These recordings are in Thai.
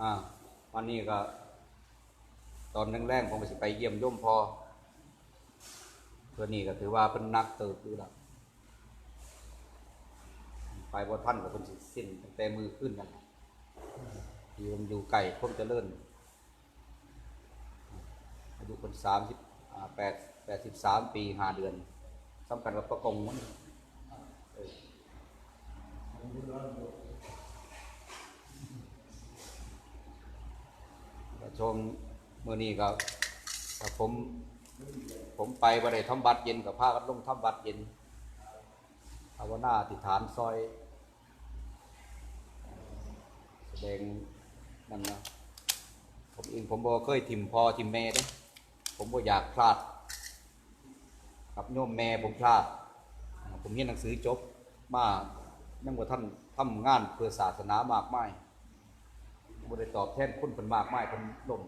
อ่าวันนี้ก็ ตอนแรกๆผมก็สิไปเยี่ยมโยมพอเพื่อนี่ก็ถือว่าเป็นนักเติบอยู่แล้วไปบ่ท่านกับคนสิสิ้นตั้งแต่มือขึ้นกันอยู่อยู่ไก่คมเจริญอายุคนสามสิบแปดแปดสิบสามปีห้าเดือนสำคัญกับประกงมัน เออก็ชมเมื่อนี้ก็ถ้าผม ผมไปบ่ได้ทำบัตรเย็นกับพากันลงทำบัตรเย็นภาวนาอธิฐานซอย แสดงนั่นนะผมเองผมบ่เคยทิมพอทิมแม่เด้ผมบ่อยากพลาด กับโยมแม่ผมพลาด ผมเรียนหนังสือจบมายังบ่ท่านทำงานเพื่อศาสนามากมาย บ่ได้ตอบแทนคุณเพิ่นมากมายเพิ่นล่ม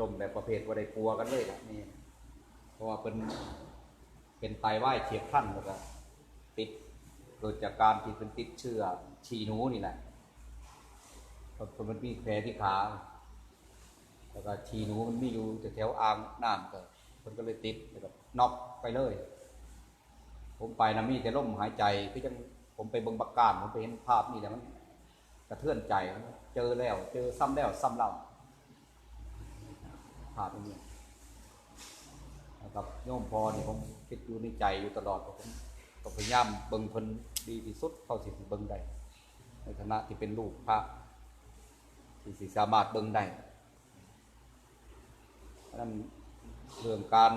ล่มแบบประเภทบ่ได้กลัวกันเลยล่ะนี่เพราะว่าเพิ่นเป็นไตวายเฉียบพลันแล้วก็ติดเกิดจากการที่เพิ่นติดเชื้อฉี่หนูนี่แหละเพราะมันมีแผลที่ขาแล้วก็ฉี่หนูมันมีอยู่แถวอ่างน้ำก็เพิ่นก็เลยติดแล้วก็น็อกไปเลย ผมไปนะมีแต่ลมหายใจคือจังผมไปเบิ่งบักการผมไปเห็นภาพนี่แหละมัน กระเทือนใจ เจอแล้ว เจอซ้ำแล้วซ้ำเล่าภาพนี้แล้กับโยมพอนี่ผมคิดอยู่ในใจอยู่ตลอดผมก็พยายามเบิ่งเพิ่นดีที่สุดเท่าที่สิเบิ่งได้ในฐานะที่เป็นลูกพระที่สิสามารถเบิ่งได้เพราะฉะนั้นเรื่องการ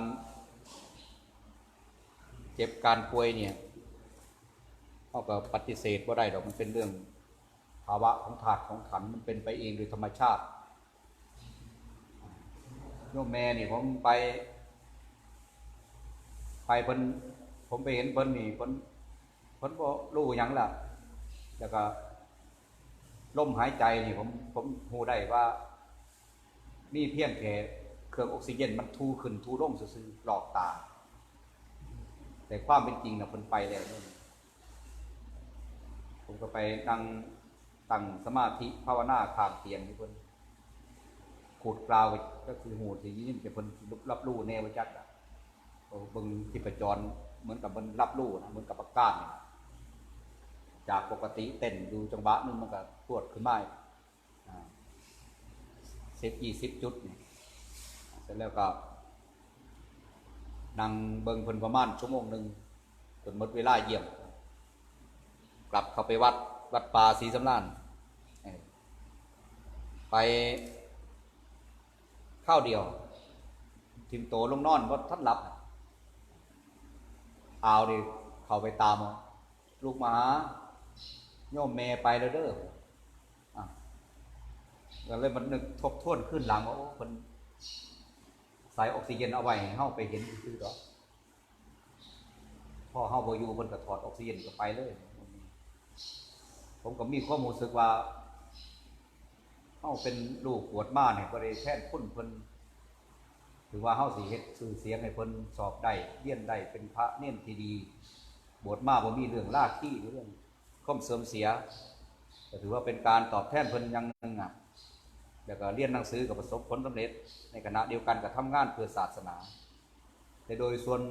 เจ็บการป่วยเนี่ยเขาก็ปฏิเสธว่าได้ดอกมันเป็นเรื่อง ภาวะของธาตุของขันมันเป็นไปเองโดยธรรมชาติโยมแม่นี่ผมไป ไปเพิ่นผมไปเห็นเพิ่นนี่เพิ่นเพิ่นบ่รู้หยังล่ะ แล้วก็ลมหายใจนี่ผมผมหูได้ว่ามีเพียงแค่เครื่องออกซิเจนมันทูขึ้นทูลงซื่อๆหลอกตา แต่ความเป็นจริงนะคนไปแล้วเนี่ยผมก็ไปนั่ง ตั้งสมาธิภาวนาทางเตียงที่เพิ่นขูดกล่าวก็คือหูที่ยิ่งจะเพิ่นรับรู้แนวจักอะเบิ่งที่ประจรเหมือนกับมันรับรู้นะเหมือนกับประกาศจากปกติเต้นดูจังหวะหนึงมันก็ปวดขึ้นมาสิบยี่สิบจุดเนี่ยเสร็จแล้วก็นั่งเบิ่งเพิ่นประมาณชั่วโมงหนึ่งจนหมดเวลาเยี่ยม กลับเข้าไปวัดวัดป่าศรีสำราน ไปข้าวเดียว ทิมโตลงนอนเพราะท่านหลับเอาดิเข้าไปตาม ลูกหมาโยมแม่ไปแล้วเด้ออะก็เลยมันนึกทบทวนขึ้นหลังว่าโอ้เพิ่นสายออกซิเจนเอาไว้ให้เฮาไปเห็นคือดอกพอเฮาบ่อยู่เพิ่นก็ถอดออกซิเจนก็ไปเลย ผมก็มีความรู้สึกว่า เฮาเป็นลูกปวดมาเนี่ยบ่ได้แทนคุณเพิ่นถือว่าเฮาสิเฮ็ดชื่อเสียงให้เพิ่นสอบได้เรียนได้เป็นพระเน้นที่ดีบวชมาบ่มีเรื่องลากขี้หรือเรื่องความเสื่อมเสียก็ถือว่าเป็นการตอบแทนเพิ่นอย่างหนึงอะแล้วก็เรียนหนังสือกับประสบผลสำเร็จ ในขณะเดียวกันกับทำงานเพื่อศาสนา แต่โดยส่วน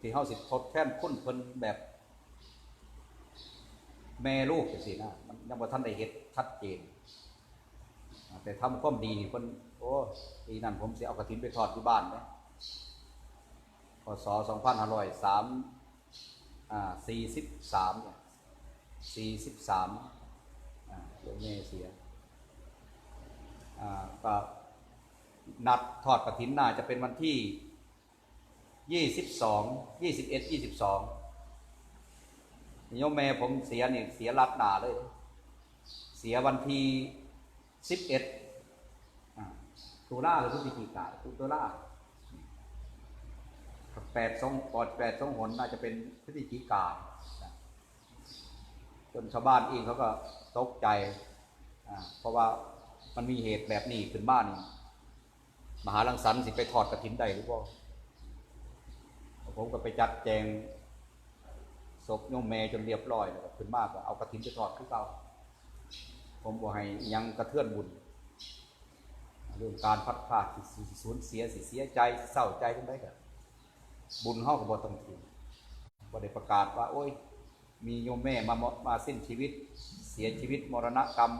ที่เฮาสิทดแทนคุณเพิ่นแบบแม่ลูกจังซี่นะมันยังบ่ทันได้เฮ็ดชัดเจน แต่ทำความดีนี่เพิ่นโอ้ปีนั้นผมเสิเอากฐินไปทอดที่บ้านเด้พศ2503อ่า43เนี่ย43อ่าเดี๋ยวแม่เสียอ่าก็นัดทอดกระถินน่าจะเป็นวันที่ยี่สิบสองยี่สิบเอ็ดยี่สิบสองโยมแม่ผมเสียนี่เสียรัดหนาเลย เสียวันที่ สิบเอ็ดตุลาหรือพฤศจิกาตุลาแปดสองปอดแปดสองหนน่าจะเป็นพฤศจิกาจนชาวบ้านเองเขาก็ตกใจ เพราะว่ามันมีเหตุแบบนี้ขึ้นบ้าน มหาลังสรรสิไปทอดกระถินได้หรือเปล่าผมก็ไปจัดแจงศพโยมแม่จนเรียบร้อยแล้วก็ขึ้นมากก็เอากระถินไปทอดขึ้นเก่า ผมบ่ให้ยังกระเทือนบุญ เรื่องการพัดพลาดสิสิสูญเสียสิเสียใจเศร้าใจจังไดก็บุญเฮาก็บ่ต้องทิ้งบ่ได้ประกาศว่า โอ้ย มีโยมแม่มามามาสิ้นชีวิต เสียชีวิตมรณกรรม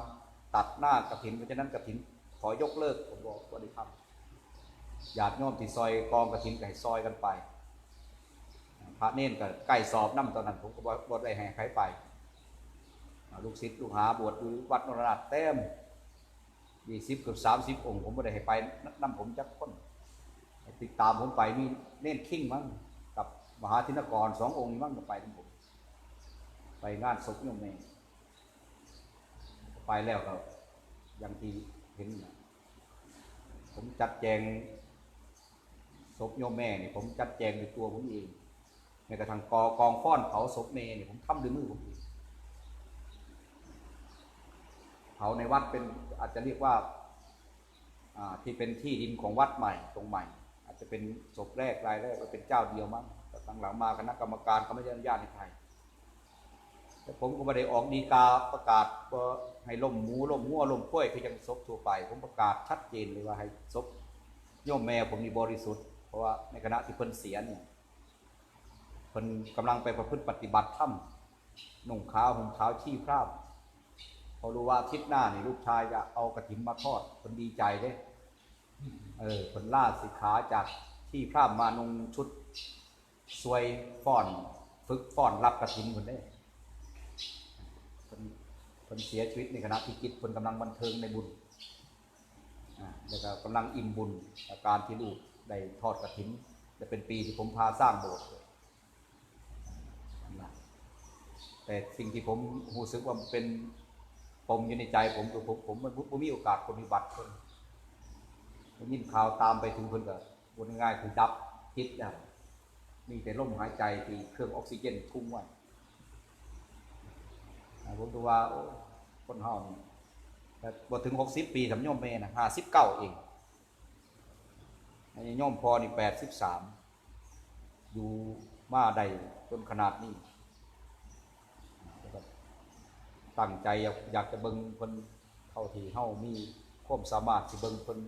ตัดหน้ากระถินเพราะฉะนั้นกระถิน ขอยกเลิกผมบอกบ่ได้ทำญาติโยมที่ซอยกองกระถินไก็ให้ซอยกันไป พระเน้นก็ใกล้สอบน้ำตอนนั้นผมก็บ่บ่ได้ให้ใครไป ลูกศิษย์ลูกหาบวชอยู่วัดนราถเต็มยี่สิบเกือบสามสิบองค์ผมไม่ได้ให้ไปนำผมจักคนติดตามผมไปมีเน่นคิงมั้งกับมหาธินกรสององค์นี่มั้งไปทั้งผมไปงานศพโยมแม่ไปแล้วก็อย่างที่เห็นนะผมจัดแจงศพโยมแม่เนี่ยผมจัดแจงด้วยตัวผมเองแม้กระทั่งกอกองฟ้อนเผาศพแม่เนี่ยผมทำด้วยมือผมเอง เผาในวัดเป็นอาจจะเรียกว่าที่เป็นที่ดินของวัดใหม่ตรงใหม่ อาจจะเป็นศพแรกรายแรกก็เป็นเจ้าเดียวมั้งแต่ตั้งหลังมาคณะกรรมการเขาไม่ได้อนุญาตให้ใครแต่ผมก็ไม่ได้ออกดีกาประกาศว่าให้ล่มหมูล่มงัวล่มกล้วยคือยังศพทั่วไป ผมประกาศชัดเจนเลยว่าให้ศพโยมแม่ผมนี่บริสุทธิ์เพราะว่าในคณะที่เพิ่นเสียเนี่ยเพิ่นกำลังไปประพฤติปฏิบัติธรรมนุ่งขาวห่มขาวชี้พราบ พอรู้ว่าทิศหน้านี่ลูกชายจะเอากระถิ่นมาทอดคนดีใจเด้เออคนล่าสิขาจากที่พร่ามานงชุดสวยฟ้อนฝึกฟ้อนรับกระถิ่นคนได้คนคนเสียชีวิตในขณะที่จิตคนกำลังบันเทิงในบุญอ่าแล้วก็กำลังอิ่มบุญกับการที่ลูกได้ทอดกระถิ่นจะเป็นปีที่ผมพาสร้างโบสถ์แต่สิ่งที่ผมรู้สึกว่าเป็น มอยู่ในใจผมคือผมผมมันผมมีโอกาสปฏิบัติคนยินข่าวตามไปถึงคนก็บนง่ายคือดับคิดแล้วมีแต่ลมหายใจที่เครื่องออกซิเจนทุ่งไว้ผมดูว่าคนเฮานี่แต่บ่ถึงหกสิบปีสำยมเมนะห้าสิบเก้าเองอันนี้โยมพอนี่แปดสิบสามอยู่มาได้จนขนาดนี้ ตั้งใจอยากอยากจะเบิ่งเพิ่นเท่าที่เฮามีความสามารถสิเบิ่งเพิ่น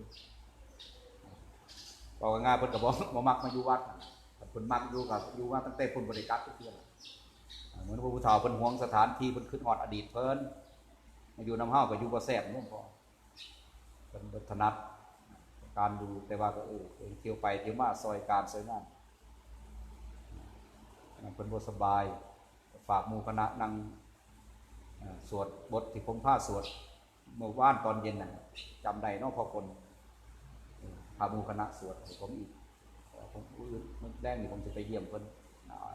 บอกง่ายเพิ่นก็บ่บ่มักมาอยู่วัดแต่เพิ่นมักอยู่กับอยู่มาตั้งแต่เพิ่นบ่ได้กลับทุกเทื่อล่ะอ่าเหมือนพระพุทธเฒ่าเพิ่นห่วงสถานที่เพิ่นขึ้นฮอดอดีตเพิ่นมาอยู่น้ำเฮาก็อยู่บ่แซ่บนู่นพอเพิ่นบ่ถนัดการดูแต่ว่าก็เออเที่ยวไปเที่ยวมาซอยการซอยงานอันนั้นเพิ่นบ่สบายฝากหมู่คณะนั่ง สวดบทที่ผมพาสวดเมื่อวานตอนเย็นนะจำได้นอกพอคนพามูคณะสวดผมอีกผมมื้อมื้อแรกนี่ผมจะไปเยี่ยมเพิ่น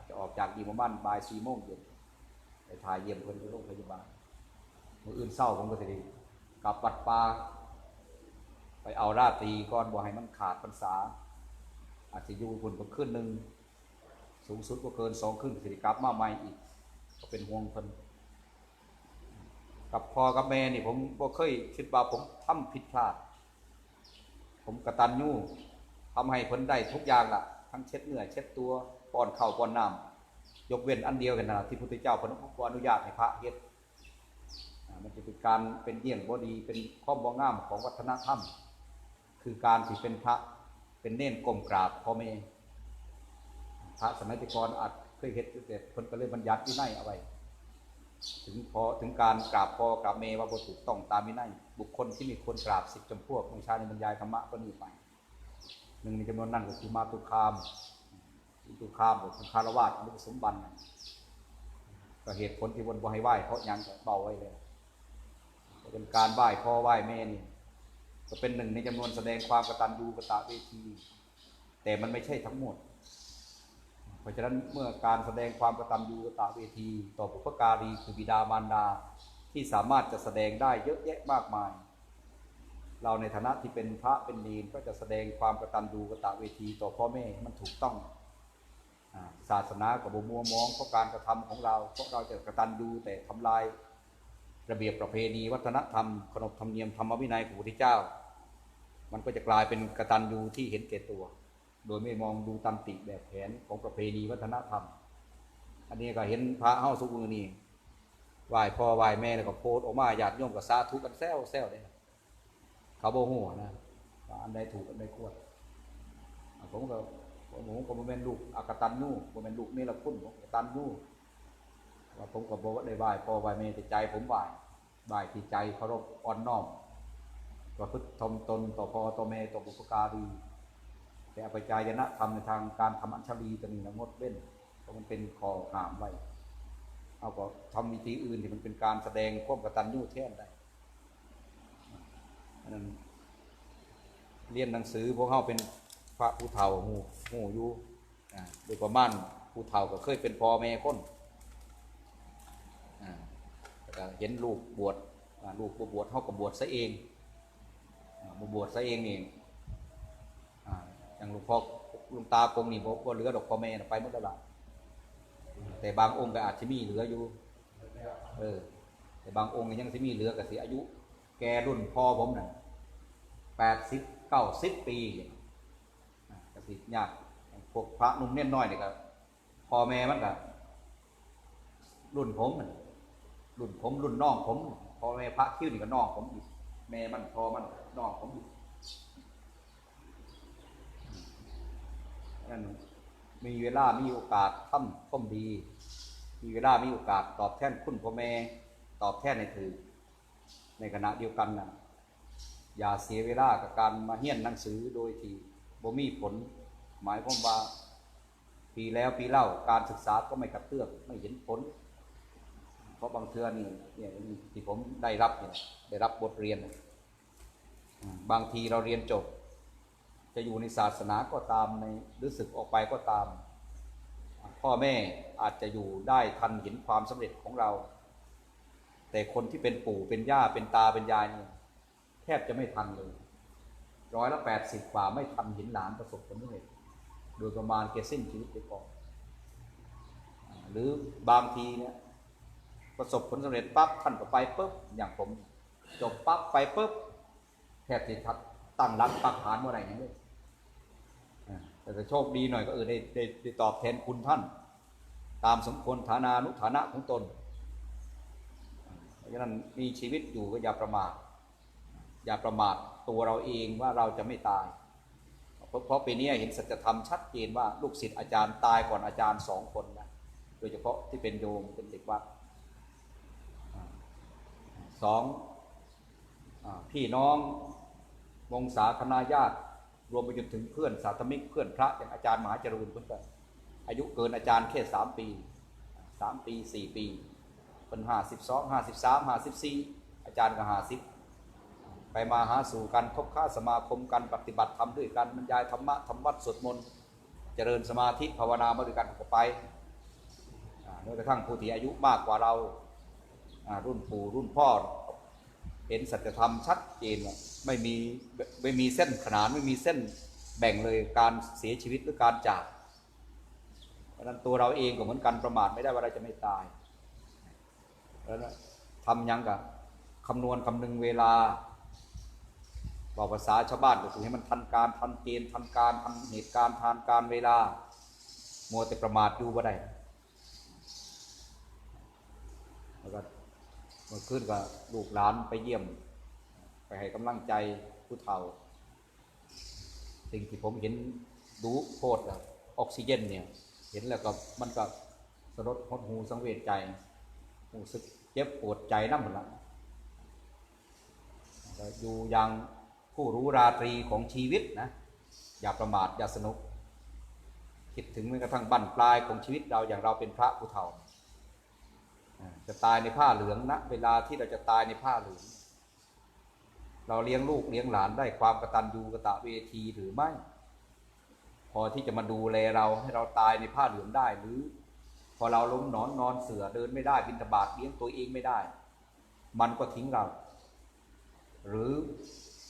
จะออกจากดีประมาณบ่ายสี่โมงเย็นไปถ่ายเยี่ยมเพิ่นที่โรงพยาบาลมืออื่นเศร้าผมก็จะด้กลับวัดป่าไปเอาราตรีก่อนบ่ให้มันขาดพรรษา อาจจะอยู่พุ่นก็ขึ้นหนึ่งสูงสุดก็เกินสองขึ้นสิได้กลับมาใหม่อีก ก็เป็นห่วงเพิ่น กับพ่อกับแม่นี่ผมบ่เคยคิดว่าผมทำผิดพลาด ผมกระตัญญูทำให้เพิ่นได้ทุกอย่างล่ะ ทั้งเช็ดเหนื้อยเช็ดตัวป้อนข้าวป้อนน้ำยกเว้นอันเดียวกันนะที่พระพุทธเจ้าพิ่นบ่อนุญาตให้พระเฮ็ดมันจะเป็นการเป็นเยี่ยงบ่ดีเป็นข้อมบ่งามของวัฒนธรรม คือการที่เป็นพระเป็นเน้นก้มกราบพ่อแม่พระสมัยก่อนอาจเคยเฮ็ดแต่เพิ่นก็เลยบัญญัติวินัยเอาไว้ ถึงพอถึงการกราบพอกราบแม่ว่าบถูกต้องตามวินัยบุคคลที่มีคนกราบสิบจำพวกในชาในบรรยายธรรมะก็นี้ไปหนึ่งในจำนวนนั้นก็คือมาตุคามตุคามหรือคารวาสมุสมบันก็เหตุผลที่บนบ่ให้ไหว้เพราะยังเบาไว้เลยเป็นการไหว้พ่อไหว้แม่นี่ก็เป็นหนึ่งในจำนวนแสดงความกตัญญูกตเวที แต่มันไม่ใช่ทั้งหมด ราะฉะนั้นเมื่อการแสดงความกตัญญูกตเวที ต่อบุพการีคือบิดามารดาที่สามารถจะแสดงได้เยอะแยะมากมาย เราในฐานะที่เป็นพระเป็นเนรก็จะแสดงความกตัญญูกตเวที ต่อพ่อแม่ให้มันถูกต้องอศาสนากับบมัวมองเพราะการกระทำของเราเพราะเราจะกระตัญญูแต่ทำลาย ระเบียบประเพณีวัฒนธรรม ขนบธรรมเนียมธรรมวินัยของพระพุทธเจ้า มันก็จะกลายเป็นกระตัญญูที่เห็นแก่ตัว โดยไม่มองดูตามติแบบแผนของประเพณีวัฒนธรรม อันนี้ก็เห็นพระเฮาสุกมือนี่ไหว้พ่อไหว้แม่แล้วก็โพสต์ออกมาญาติโยมก็สาธุกันแซวแซวเลยเขาโบ่ฮู้นะอันใดถูกอันใดควรผมก็ผมก็บ่แม่นลูกอกตันยูบ่แม่นลูกนี่ละคุณผมกตันยูว่าผมก็บ่ได้ไหว้พ่อไหว้แม่แต่ใจ ผมไหว้ไหว้ที่ใจเคารพอ่อนน้อมประพฤติทมตนต่อพ่อต่อแม่ต่อบุพการี แต่อภิจายนะธรรมในทางการทำอัญชลีตัวนี้นะงดเว้นเพราะมันเป็นคอหามไว้เอาก็ทำวิธีอื่นที่มันเป็นการแสดงความกตัญญูแทนได้อันนั้นเรียนหนังสือพวกเขาเป็นพระผู้เฒ่าหูหูอยู่โดยประมาณผู้เฒ่าก็เคยเป็นพ่อแม่คนเห็นลูกบวชลูกบวชเขาก็บวชซะเองอ่าบ่บวชซะเองนี่ อย่างหลวงพ่อหลวงตากงนี่บอกว่าเหลือดอกพ่อแม่ไปหมดแล้วล่ะแต่บางองค์ก็อาจจะมีเหลืออยู่ เออ แต่บางองค์ยังสิมีเหลือก็สิอายุ แกรุ่นพ่อผมน่ะแปดสิบเก้าสิบปีอะก็สิยากพวกพระนุ่มเน้นน้อยนี่ก็พ่อแม่มันก็รุ่นผมน่ะรุ่นผมรุ่นน้องผมพ่อแม่พระคิ้วนี่ก็น้องผมอีกแม่มันพ่อมันน้องผมอีก นั่นมีเวลามีโอกาสทำความดี มีเวลามีโอกาสตอบแทนคุณพ่อแม่ตอบแทนในถือ ในขณะเดียวกันนะอย่าเสียเวลากับการมาเฮียนหนังสือโดยที่บ่มีผล หมายความว่าปีแล้วปีเล่าการศึกษาก็ไม่กระเตื้องไม่เห็นผล เพราะบางเทือนี่เนี่ยที่ผมได้รับเนี่ยได้รับบทเรียน บางทีเราเรียนจบ จะอยู่ในศาสนาก็ตามในหรือศึกออกไปก็ตาม พ่อแม่อาจจะอยู่ได้ทันเห็นความสำเร็จของเรา แต่คนที่เป็นปู่เป็นย่าเป็นตาเป็นยายเนี่ยแทบจะไม่ทันเลยร้อยละแปดสิบกว่าไม่ทันเห็นหลานประสบผลสำเร็จโดยประมาณเกสิ้นชีวิตไปก่อนหรือบางทีเนี่ยประสบผลสำเร็จปั๊บท่านก็ไปปุ๊บอย่างผมจบปั๊บไปปุ๊บแทบจะทัดตั้งรักปักฐานเมื่อไหร่อย่างนี้อ่ แต่โชคดีหน่อยก็เออได้ได้ได้ตอบแทนคุณท่าน ตามสมควรฐานานุฐานะของตน เพราะฉะนั้นมีชีวิตอยู่ก็อย่าประมาทอย่าประมาทตัวเราเองว่าเราจะไม่ตาย เพราะเพราะปีนี้เห็นสัจธรรมชัดเจนว่าลูกศิษย์อาจารย์ตายก่อนอาจารย์สองคนนะโดยเฉพาะที่เป็นโยมเป็นเด็กวัดสองอพี่น้องวงศาคณาญาติ รวมไปจนถึงเพื่อนสาธมิกเพื่อนพระอย่างอาจารย์มหาจรูนเพื่อนกันอายุเกินอาจารย์แค่สามปีสามปีสี่ปีเป็นห้าสิบสองห้าสิบสามห้าสิบสี่อาจารย์ก็ห้าสิบไปมาหาสู่กันคบค้าสมาคมกันปฏิบัติธรรมด้วยกันบรรยายธรรมะทำวัดสวดมนต์เจริญสมาธิภาวนามาด้วยกันก็ไปอ่าโดยกระทั่งผู้ที่อายุมากกว่าเรารุ่นปู่รุ่นพ่อ เห็นสัจธรรมชัดเจนไม่มีไม่มีเส้นขนานไม่มีเส้นแบ่งเลยการเสียชีวิตหรือการจากเพราะนั้นตัวเราเองก็เหมือนกันประมาทไม่ได้ว่าเราจะไม่ตายแล้วนะทำยังกับคำนวณคำนึงเวลาบอกภาษาชาวบ้านก็คือให้มันทันการทันเกณฑ์ทันการทันเหตุการณ์ทันการเวลา มัวแต่ประมาทอยู่บ่ได้แล้วก็ เมื่อคืนก็ลูกหลานไปเยี่ยม ไปให้กำลังใจผู้เฒ่า สิ่งที่ผมเห็นดูโพดอะออกซิเจนเนี่ย เห็นแล้วก็มันก็สลดหดหูสังเวชใจรู้สึกเจ็บปวดใจน้ำหมดละอยู่อย่างผู้รู้ราตรีของชีวิตนะ อย่าประมาทอย่าสนุก คิดถึงแม้กระทั่งบั้นปลายของชีวิตเราอย่างเราเป็นพระผู้เฒ่า จะตายในผ้าเหลืองนะเวลาที่เราจะตายในผ้าเหลือง เราเลี้ยงลูกเลี้ยงหลานได้ความกระตัญญูกระตะเวทีหรือไม่ พอที่จะมาดูแลเราให้เราตายในผ้าเหลืองได้หรือ พอเราล้มนอนนอนเสือเดินไม่ได้บินตบาทเลี้ยงตัวเองไม่ได้ มันก็ทิ้งเรา หรือ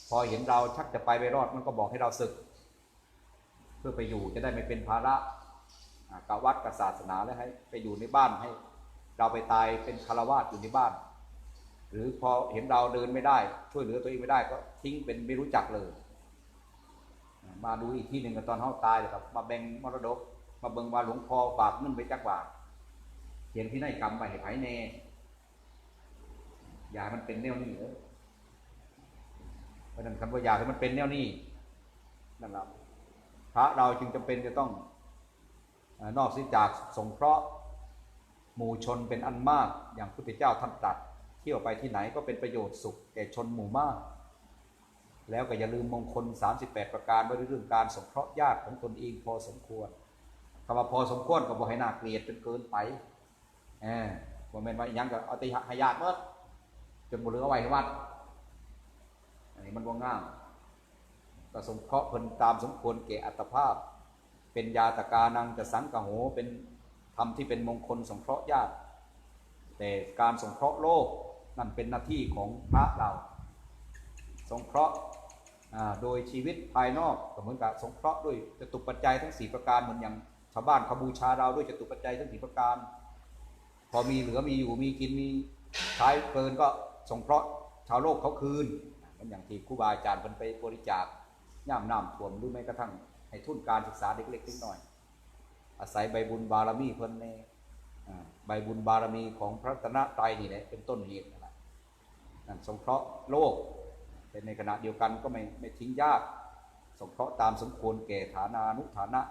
พอเห็นเราชักจะไปไม่รอดมันก็บอกให้เราศึก เพื่อไปอยู่จะได้ไม่เป็นภาระกับวัดกับศาสนาแล้วให้ ไปอยู่ในบ้านให้ เราไปตายเป็นคารวาสอยู่ในบ้าน หรือพอเห็นเราเดินไม่ได้ ช่วยเหลือตัวเองไม่ได้ก็ทิ้งเป็นไม่รู้จักเลย มาดูอีกที่หนึ่งก็ตอนเขาตายเลยครับมาแบ่งมรดก มาเบิงว่าหลวงพ่อฝากเงินไปจักบาทเขียนพินัยกรรมไปให้ไผ่แน่อย่ามันเป็นแนวนี้เออเพราะนั้นคำว่าอยาให้มันเป็นแนวนี้นั่นแหละพระเราจึงจำเป็นจะต้องนอกเสียจากสงเคราะห์ หมู่ชนเป็นอันมากอย่างพุทธเจ้าท่านตรัสเที่ยวไปที่ไหนก็เป็นประโยชน์สุขแก่ชนหมู่มาก แล้วก็อย่าลืมมงคล 38 ประการไว้เรื่องการสงเคราะห์ญาติของตนเองพอสมควรคำว่าพอสมควรก็บอกให้น่าเกลียดจนเกินไปเออบ่แม่นว่าอิหยังก็เอาติห้ญาติเมื่อจนบ่เหลือเอาไว้วัดอันนี้มันบ่งามก็สงเคราะห์เพิ่นตามสมควรแก่อัตภาพ เป็นยาตกานังจะสังกะโหเป็น ธรรมที่เป็นมงคลสงเคราะห์ญาติ แต่การสงเคราะห์โลกนั่นเป็นหน้าที่ของพระเรา สงเคราะห์โดยชีวิตภายนอกเหมือนกับสงเคราะห์ด้วยจตุปัจจัยทั้งสี่ประการเหมือนอย่างชาวบ้านเขาบูชาเราด้วยจตุปัจจัยทั้งสี่ประการ พอมีเหลือมีอยู่มีกินมีใช้เกินก็สงเคราะห์ชาวโลกเขาคืนเหมือนอย่างที่ครูบาอาจารย์เพิ่นไปบริจาคย่ามน้ำท่วมหรือแม้กระทั่งให้ทุนการศึกษาเด็กเล็กๆน้อย อาศัยใบบุญบารมีเพิ่นในอ่าใบบุญบารมีของพระตนตรัยนี่แหละเป็นต้นเหตุนั่นแหละนั่นสงเคราะห์โลกแต่ในขณะเดียวกันก็ไม่ไม่ทิ้งญาติสงเคราะห์ตามสมควรแก่ฐานานุฐานะ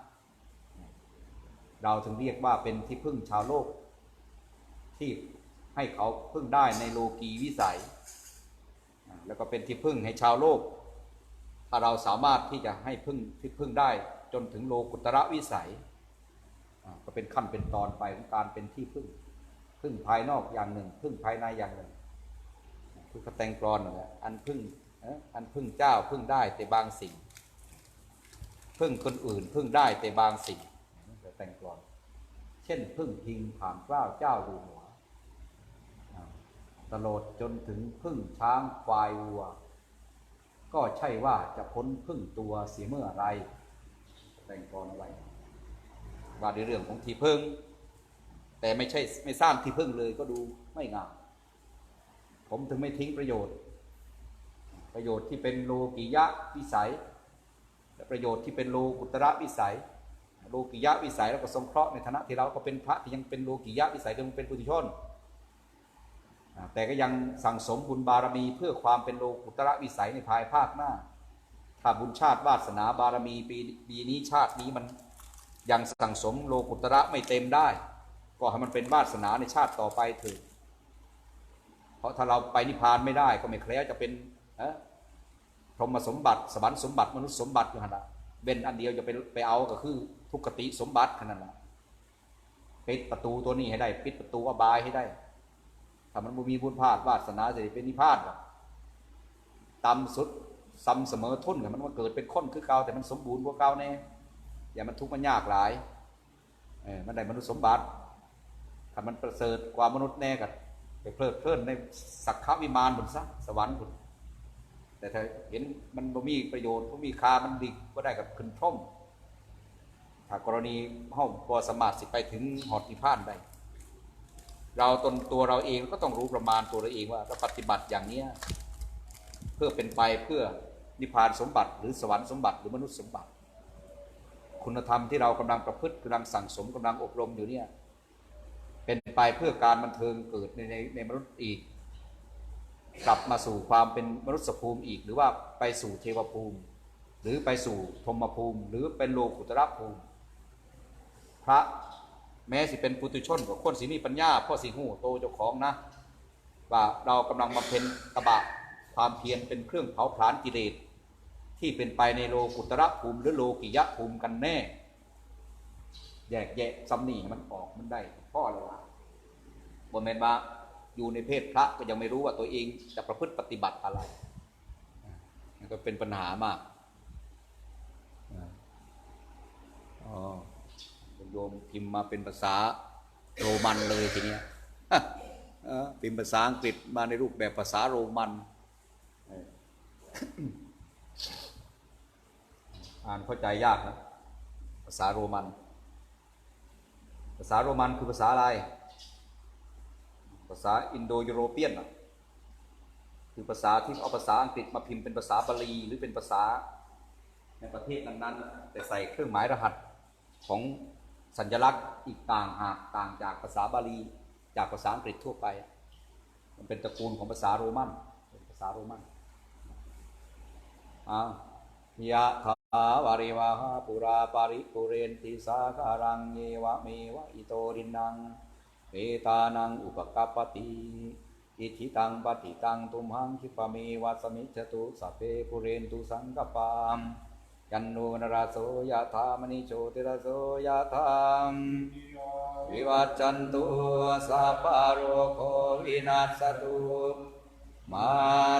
เราถึงเรียกว่าเป็นที่พึ่งชาวโลก ที่ให้เขาพึ่งได้ในโลกีวิสัย แล้วก็เป็นที่พึ่งให้ชาวโลก ถ้าเราสามารถที่จะให้พึ่งที่พึ่งได้จนถึงโลกุตระวิสัย ก็เป็นขั้นเป็นตอนไปของการเป็นที่พึ่ง พึ่งภายนอกอย่างหนึ่ง พึ่งภายในอย่างหนึ่งคือเขาแตงกรอนนั่นแหละอันพึ่งอันพึ่งเจ้าพึ่งได้แต่บางสิ่ง พึ่งคนอื่น พึ่งได้แต่บางสิ่งเขาแตงกรอน เช่น พึ่งพิงผ่านเกล้าเจ้าอยู่หัวตลอดจนถึงพึ่งช้างควายวัว ก็ใช่ว่าจะพ้นพึ่งตัวเสียเมื่อไรแต่งกรอนไว้ ว่าในเรื่องของที่พึ่ง แต่ไม่ใช่ไม่สร้างที่พึ่งเลยก็ดูไม่งามผมถึงไม่ทิ้งประโยชน์ ประโยชน์ที่เป็นโลกิยะวิสัย และประโยชน์ที่เป็นโลกุตระวิสัย โลกิยะวิสัยแล้วก็สงเคราะห์ในฐานะที่เราก็เป็นพระที่ยังเป็นโลกิยะวิสัยยังเป็นปุถุชนแต่ก็ยังสั่งสมบุญบารมีเพื่อความเป็นโลกุตระวิสัยในภายภาคหน้า ถ้าบุญชาติวาสนาบารมีปีปีนี้ชาตินี้มัน ยังสั่งสมโลกุตระไม่เต็มได้ ก็ให้มันเป็นวาสนาในชาติต่อไปเถิดเพราะถ้าเราไปนิพพานไม่ได้ก็ไม่แคล้วจะเป็นพรหมสมบัติสวรรค์สมบัติมนุษย์สมบัติอยู่หันละเว้นอันเดียวจะไปไปเอาก็คือทุกขติสมบัติขนาดนั้นปิดประตูตัวนี้ให้ได้ ปิดประตูอบายให้ได้ถ้ามันบ่มีบุญพลาดวาสนาจะได้เป็นนิพพานหรอกตำสุดซ้ำเสมอทุนกับมันมาเกิดเป็นคนคือเก่าแต่มันสมบูรณ์กว่าเก่าแน่ อย่ามันทุกข์มันยากหลายเออมันได้มนุษย์สมบัติถ้ามันประเสริฐกว่ามนุษย์แน่กันไปเพลิดเพลินในสักขวิมานบนซะสวรรค์บุญแต่ถ้าเห็นมันบ่มีประโยชน์บ่มีค่ามันดีก็ได้กับขึ้นพร่มถ้ากรณีเฮาบ่สมารถสิไปถึงหอดนิพพานได้ เราตนตัวเราเองก็ต้องรู้ประมาณตัวเราเองว่าเราปฏิบัติอย่างเนี้ยเพื่อเป็นไปเพื่อนิพพานสมบัติหรือสวรรค์สมบัติหรือมนุษย์สมบัติ คุณธรรมที่เรากำลังประพฤติกำลังสั่งสมกำลังอบรมอยู่เนี่ยเป็นไปเพื่อการบันเทิงเกิดในในในมนุษย์อีก กลับมาสู่ความเป็นมนุษยภูมิอีก หรือว่าไปสู่เทวภูมิ หรือไปสู่พรหมภูมิ หรือเป็นโลกุตระภูมิ พระแม้สิเป็นปุถุชนกับคนสิมีปัญญาพ่อสิหูโตเจ้าของนะ ว่าเรากำลังมาเป็นตบะความเพียรเป็นเครื่องเผาผลาญกิเลส ที่เป็นไปในโลกุตระภูมิหรือโลกิยะภูมิกันแน่ แยกแยะซัมนี่ให้มันออกมันได้พ่อเลยว่าบนแมนว่าอยู่ในเพศพระก็ยังไม่รู้ว่าตัวเองจะประพฤติปฏิบัติอะไรมันก็เป็นปัญหามากอ๋อโยมพิมพ์มาเป็นภาษาโรมันเลยทีเนี้ยพิมพ์ภาษาอังกฤษมาในรูปแบบภาษาโรมัน อ่านเข้าใจยากนะภาษาโรมัน ภาษาโรมันคือภาษาอะไร ภาษาอินโดยูโรเปียนอะคือภาษาที่เอาภาษาอังกฤษมาพิมพ์เป็นภาษาบาลีหรือเป็นภาษาในประเทศนั้นๆ แต่ใส่เครื่องหมายรหัสของสัญลักษณ์อีกต่างหากต่างจากภาษาบาลีจากภาษาอังกฤษทั่วไป มันเป็นตระกูลของภาษาโรมันเป็นภาษาโรมันอ่ายะ ถาวาริวาหาปุราปาริปุเรนติสาคารังเยวะเมวะอิโตรินังเอตานังอุปกัปปติอิทิตังปฏิตังตุมหังคิปะเมวะสมิจจตุสัพเพปุเรนตุสังกปาม ยันโนนราโสยะธามณิโชติรโสยะธามวิวัจจันตุสัพพะโรโควินาศตุ มา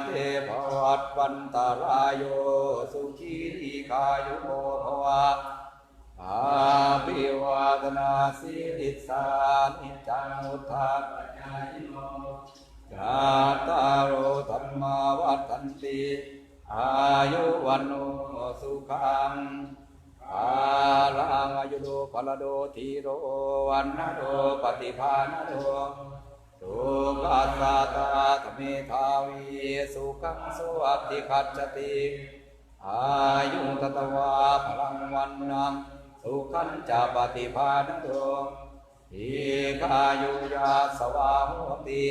เตภวัตวันตารายโยสุขีริกายุโกภวะอาภิวาทนาสิริสานิจังุทธาปัญญาโนกาตาโอธรรมาวัฏันติอายุวันโนสุขังอาลังอายุโดภลโดทีโรวันนโดปฏิภาณโด ทุกัสสะตาธเมทาวีสุขังสุอัติคัจติอายุตตวาพลังวันนังสุขันจะปฏิภาณโดทีกายุยาสวาโหติ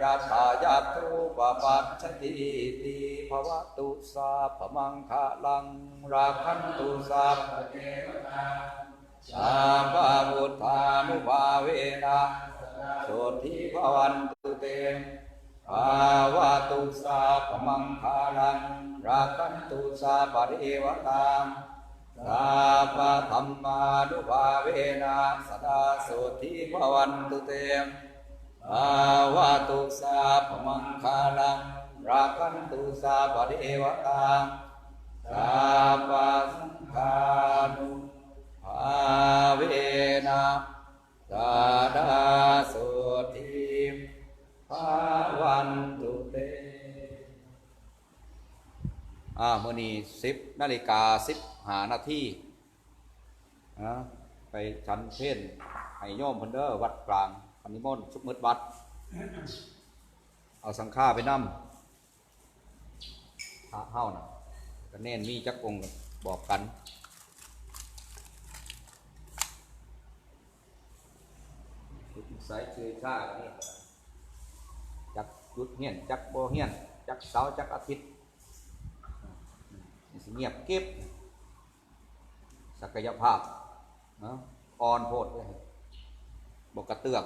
ยัตายัตถุปปัจจติติภวตุสาพมังคะลังราคันตุสาพเทวตาสาพาพุทธานุภาเวนะ สุทิภวันตุเตภาวตุสาพมังคะลังราคันตุสาปเทวตาสาพธรรมานุภาเวนะสดาโสทิภวันตุเตอาวาตุสาพมังคาลังราคันตุสาปเทวตาสาปสังฆานุภาเวนะ สาดาสุทิภาวันตุเตอ่ามื่อนี้สิบนาฬิกาสิบหานาทีนะไปชั้นเพนให้โยมพันเดอร์วัดกลางปณิมนต์สุกมืดวัด เอาสังฆาไปนั่มพระเฮ้านะก็เน้นมีจักองค์บอกกัน สายเชยชาเนี่จักจุดเฮียนจักโบเฮียนจักเสาจักอาทิตย์เงียบเก็บ ศักยภาพอ่อนโพดเลยบกกระเตือก